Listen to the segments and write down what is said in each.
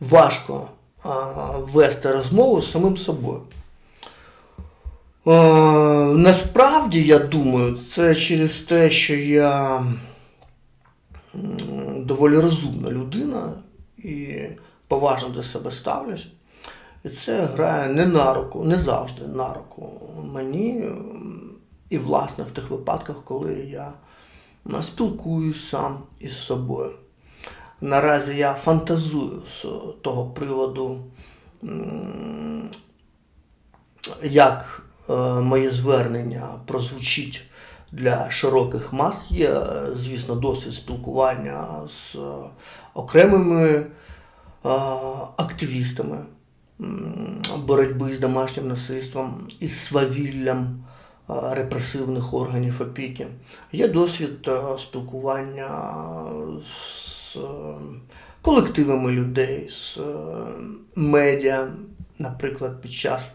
важко вести розмову з самим собою. Насправді, я думаю, це через те, що я доволі розумна людина і поважно до себе ставлюсь. І це грає не на руку, не завжди на руку мені. І, власне, в тих випадках, коли я спілкуюсь сам із собою. Наразі я фантазую з того приводу, як е, моє звернення прозвучить для широких мас. Є, е, звісно, досвід спілкування з е, окремими активістами боротьби з домашнім насильством і свавіллям репресивних органів опіки. Є досвід е, спілкування з е, колективами людей, з е, медіа, наприклад, під час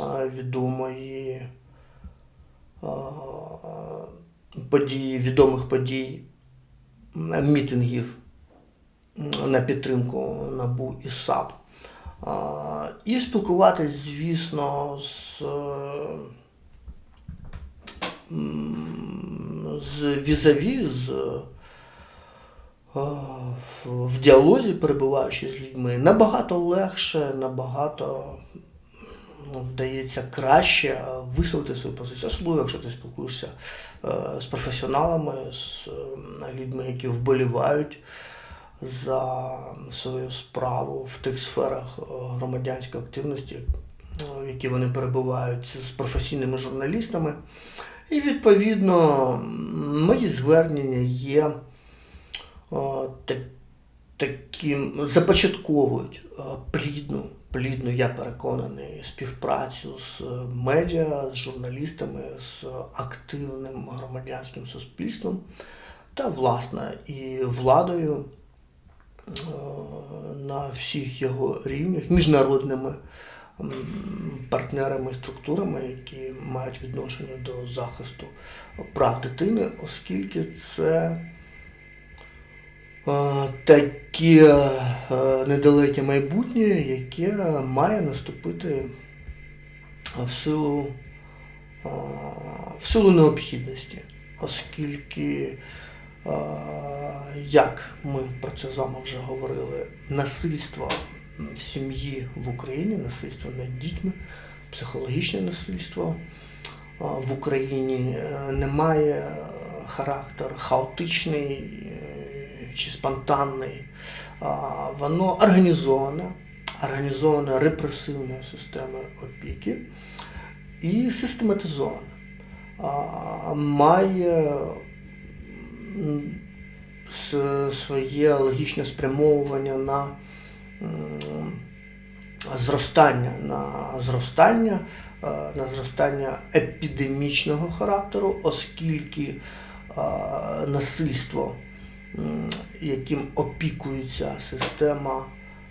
е, відомої е, події, відомих подій, мітингів на підтримку НАБУ і САП. І спілкуватись, звісно, з, е, з візаві, з, е, в діалозі, перебуваючи з людьми, набагато легше, набагато ну, вдається краще висловити свою позицію, особливо якщо ти спілкуєшся е, з професіоналами, з е, людьми, які вболівають за свою справу в тих сферах громадянської активності, в які вони перебувають, з професійними журналістами. І відповідно мої звернення є е, так- таким започатковують плідну, плідну, я переконаний, співпрацю з е, медіа, з журналістами, з активним громадянським суспільством та, власне, і владою е, на всіх його рівнях, міжнародними партнерами і структурами, які мають відношення до захисту прав дитини, оскільки це е, таке е, недалеке майбутнє, яке має наступити в силу, е, в силу необхідності, оскільки, як ми про це з вами вже говорили, насильство сім'ї в Україні, насильство над дітьми, психологічне насильство е, в Україні е, не має характер хаотичний е, чи спонтанний. Воно організоване, організоване репресивною системою опіки і систематизоване. Має своє логічне спрямовування на зростання, на зростання, е, на зростання епідемічного характеру, оскільки е, насильство, яким опікується система,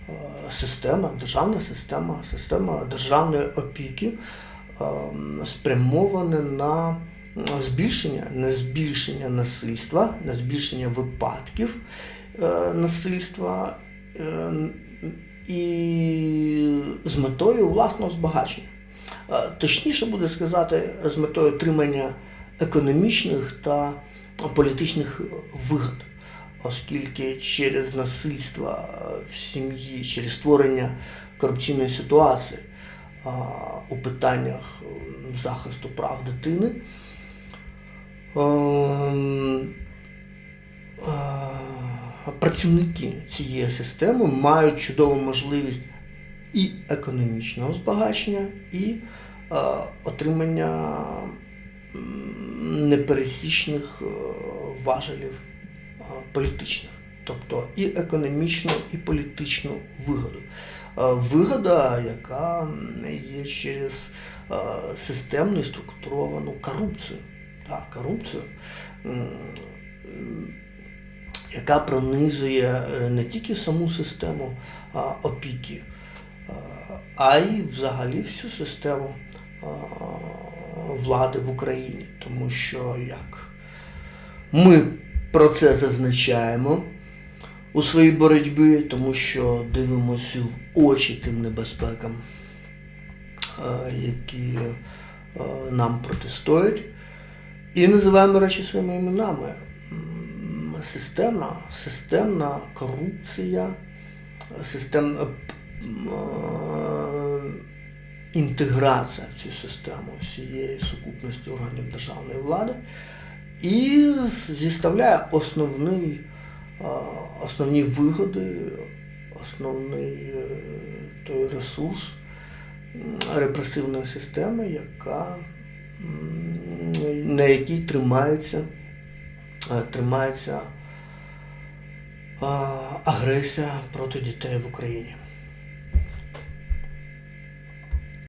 е, система, державна система, система державної опіки, спрямоване на збільшення, на збільшення насильства, на збільшення випадків насильства і з метою власного збагачення. Е, Точніше буде сказати, з метою отримання економічних та політичних вигод, оскільки через насильство в сім'ї, через створення корупційної ситуації у питаннях захисту прав дитини. Працівники цієї системи мають чудову можливість і економічного збагачення, і е, отримання непересічних е, важелів е, політичних, тобто і економічну, і політичну вигоду. Вигода, яка є через системну і структуровану корупцію. Так, корупцію, яка пронизує е, не тільки саму систему опіки, а, а й взагалі всю систему влади в Україні. Тому що як ми про це зазначаємо у своїй боротьбі, тому що дивимося в очі тим небезпекам, е, які е, нам протистоять, і називаємо речі своїми іменами. М, Системна, корупція, системна е, інтеграція в цю систему всієї сукупності органів державної влади і зіставляє основний, е, основні вигоди, основний е, той ресурс репресивної системи, яка, на якій тримається, е, тримається е, агресія проти дітей в Україні.